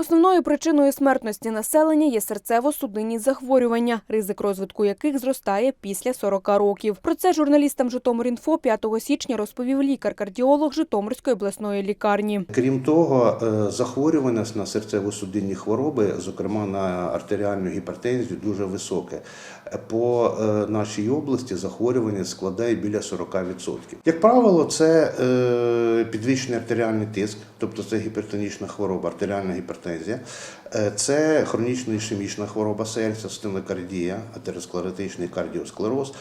Основною причиною смертності населення є серцево-судинні захворювання, ризик розвитку яких зростає після 40 років. Про це журналістам Житомир.Інфо 5 січня розповів лікар-кардіолог Житомирської обласної лікарні. Крім того, е, захворюваність на серцево-судинні хвороби, зокрема на артеріальну гіпертензію, дуже високе. По е, нашій області захворюваність складає біля 40%. Як правило, це е, підвищений артеріальний тиск, тобто це гіпертонічна хвороба, артеріальна гіпертензія, Е, це хронічна ішемічна хвороба серця, стенокардія, атеросклеротичний кардіосклероз,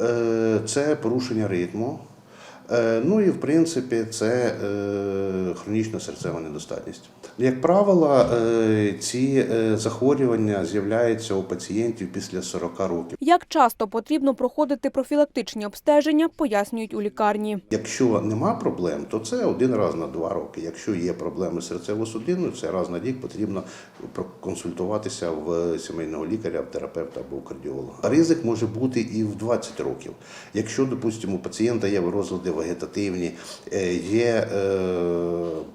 Е, це порушення ритму. Е, Ну і в принципі це е, хронічна серцева недостатність. Як правило, е, ці захворювання з'являються у пацієнтів після 40 років. Як часто потрібно проходити профілактичні обстеження, пояснюють у лікарні. Якщо нема проблем, то це один раз на два роки. Якщо є проблеми з серцево-судинною, це раз на рік потрібно проконсультуватися в сімейного лікаря, в терапевта або в кардіолога. Ризик може бути і в 20 років. Якщо, допустимо, у пацієнта є розлади вегетативні, е, є е,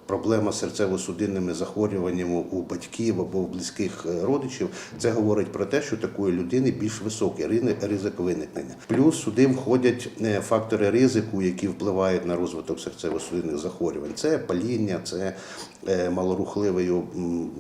проблема з серцево-судинними захворюваннями у батьків або у близьких е, родичів, це говорить про те, що такої людини більш високий ри- ризик виникнення. Плюс сюди входять фактори ризику, які впливають на розвиток серцево-судинних захворювань. Це паління, це малорухливий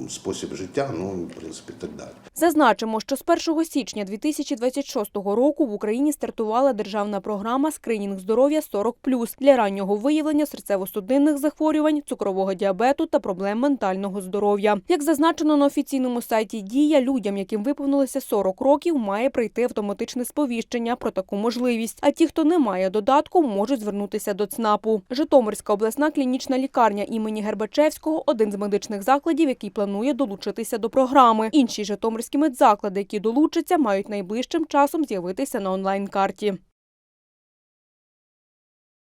спосіб життя, ну в принципі так далі. Зазначимо, що з 1 січня 2026 року в Україні стартувала державна програма «Скринінг здоров'я 40+,» для раннього виявлення серцево-судинних захворювань, цукрового діабету та проблем ментального здоров'я. Як зазначено на офіційному сайті «Дія», людям, яким виповнилося 40 років, має прийти автоматичне сповіщення про таку можливість. А ті, хто не має додатку, можуть звернутися до ЦНАПу. Житомирська обласна клінічна лікарня імені Гербачевського – один з медичних закладів, який планує долучитися до програми. Інші житомирські медзаклади, які долучаться, мають найближчим часом з'явитися на онлайн-карті.